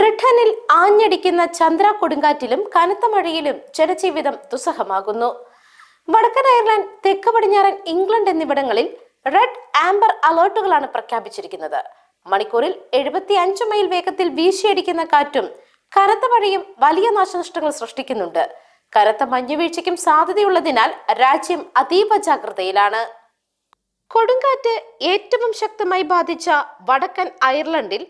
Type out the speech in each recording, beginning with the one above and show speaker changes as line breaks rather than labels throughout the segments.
ബ്രിട്ടനിൽ ആഞ്ഞടിക്കുന്ന ചന്ദ്ര കൊടുങ്കാറ്റിലും കനത്ത മഴയിലും ജനജീവിതം ദുസ്സഹമാകുന്നു. വടക്കൻ അയർലൻഡ് തെക്ക് പടിഞ്ഞാറൻ ഇംഗ്ലണ്ട് എന്നിവിടങ്ങളിൽ റെഡ് ആംബർ അലേർട്ടുകളാണ് പ്രഖ്യാപിച്ചിരിക്കുന്നത്. മണിക്കൂറിൽ എഴുപത്തി അഞ്ച് മൈൽ വേഗത്തിൽ വീശിയടിക്കുന്ന കാറ്റും കനത്ത മഴയും വലിയ നാശനഷ്ടങ്ങൾ സൃഷ്ടിക്കുന്നുണ്ട്. കനത്ത മഞ്ഞുവീഴ്ചയ്ക്കും സാധ്യതയുള്ളതിനാൽ രാജ്യം അതീവ ജാഗ്രതയിലാണ്. കൊടുങ്കാറ്റ് ഏറ്റവും ശക്തമായി ബാധിച്ച വടക്കൻ അയർലൻഡിൽ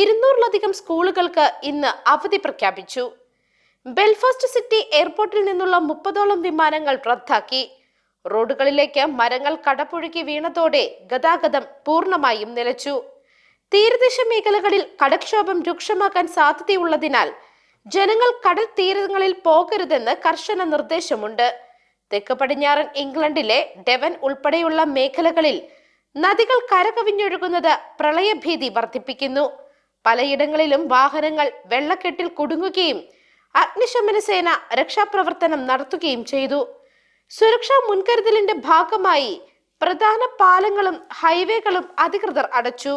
ഇരുന്നൂറിലധികം സ്കൂളുകൾക്ക് ഇന്ന് അവധി പ്രഖ്യാപിച്ചു. ബെൽഫാസ്റ്റ് സിറ്റി എയർപോർട്ടിൽ നിന്നുള്ള മുപ്പതോളം വിമാനങ്ങൾ റദ്ദാക്കി. റോഡുകളിലേക്ക് മരങ്ങൾ കടപുഴുകി വീണതോടെ ഗതാഗതം പൂർണമായും നിലച്ചു. തീരദേശ മേഖലകളിൽ കടക്ഷോഭം രൂക്ഷമാക്കാൻ സാധ്യതയുള്ളതിനാൽ ജനങ്ങൾ കടൽ തീരങ്ങളിൽ പോകരുതെന്ന് കർശന നിർദ്ദേശമുണ്ട്. തെക്ക് പടിഞ്ഞാറൻ ഇംഗ്ലണ്ടിലെ ഡെവൻ ഉൾപ്പെടെയുള്ള മേഖലകളിൽ നദികൾ കരകവിഞ്ഞൊഴുകുന്നത് പ്രളയഭീതി വർദ്ധിപ്പിക്കുന്നു. പലയിടങ്ങളിലും വാഹനങ്ങൾ വെള്ളക്കെട്ടിൽ കുടുങ്ങുകയും അഗ്നിശമന സേന രക്ഷാപ്രവർത്തനം നടത്തുകയും ചെയ്തു. സുരക്ഷാ മുൻകരുതലിന്റെ ഭാഗമായി പ്രധാന പാലങ്ങളും ഹൈവേകളും അധികൃതർ അടച്ചു.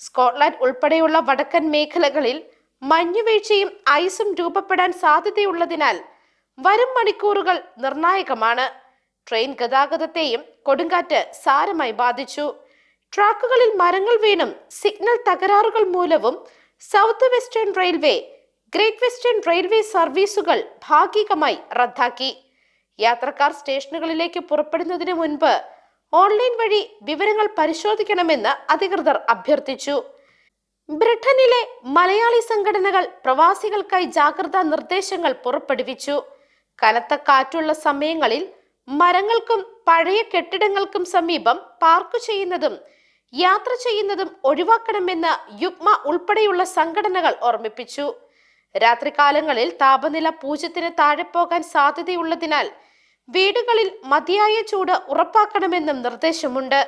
സ്കോട്ട്ലാൻഡ് ഉൾപ്പെടെയുള്ള വടക്കൻ മേഖലകളിൽ മഞ്ഞുവീഴ്ചയും ഐസും രൂപപ്പെടാൻ സാധ്യതയുള്ളതിനാൽ വരും മണിക്കൂറുകൾ നിർണായകമാണ്. ട്രെയിൻ ഗതാഗതത്തെയും കൊടുങ്കാറ്റ് സാരമായി ബാധിച്ചു. ട്രാക്കുകളിൽ മരങ്ങൾ വീണും സിഗ്നൽ തകരാറുകൾ മൂലവും south western railway great western railway സർവീസുകൾ ഭാഗികമായി റദ്ദാക്കി. യാത്രക്കാർ സ്റ്റേഷനുകളിലേക്ക് പുറപ്പെടുന്നതിന് മുൻപ് ഓൺലൈൻ വഴി വിവരങ്ങൾ പരിശോധിക്കണമെന്ന് അധികൃതർ അഭ്യർത്ഥിച്ചു. ബ്രിട്ടനിലെ മലയാളി സംഘടനകൾ പ്രവാസികൾക്കായി ജാഗ്രതാ നിർദ്ദേശങ്ങൾ പുറപ്പെടുവിച്ചു. കനത്ത കാറ്റുള്ള സമയങ്ങളിൽ മരങ്ങൾക്കും പഴയ കെട്ടിടങ്ങൾക്കും സമീപം പാർക്ക് ചെയ്യുന്നതും യാത്ര ചെയ്യുന്നതും ഒഴിവാക്കണമെന്ന് യുഗ്മ ഉൾപ്പെടെയുള്ള സംഘടനകൾ ഓർമ്മിപ്പിച്ചു. രാത്രികാലങ്ങളിൽ താപനില പൂജ്യത്തിന് താഴെ പോകാൻ സാധ്യതയുള്ളതിനാൽ വീടുകളിൽ മതിയായ ചൂട് ഉറപ്പാക്കണമെന്നും നിർദ്ദേശമുണ്ട്.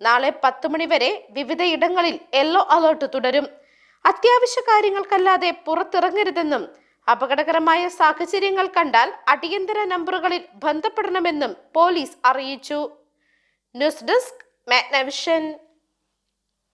നാളെ പത്ത് മണിവരെ വിവിധയിടങ്ങളിൽ യെല്ലോ അലേർട്ട് തുടരും. അത്യാവശ്യ കാര്യങ്ങൾക്കല്ലാതെ പുറത്തിറങ്ങരുതെന്നും അപകടകരമായ സാഹചര്യങ്ങൾ കണ്ടാൽ അടിയന്തര നമ്പറുകളിൽ ബന്ധപ്പെടണമെന്നും പോലീസ് അറിയിച്ചു. News desk Magnavision.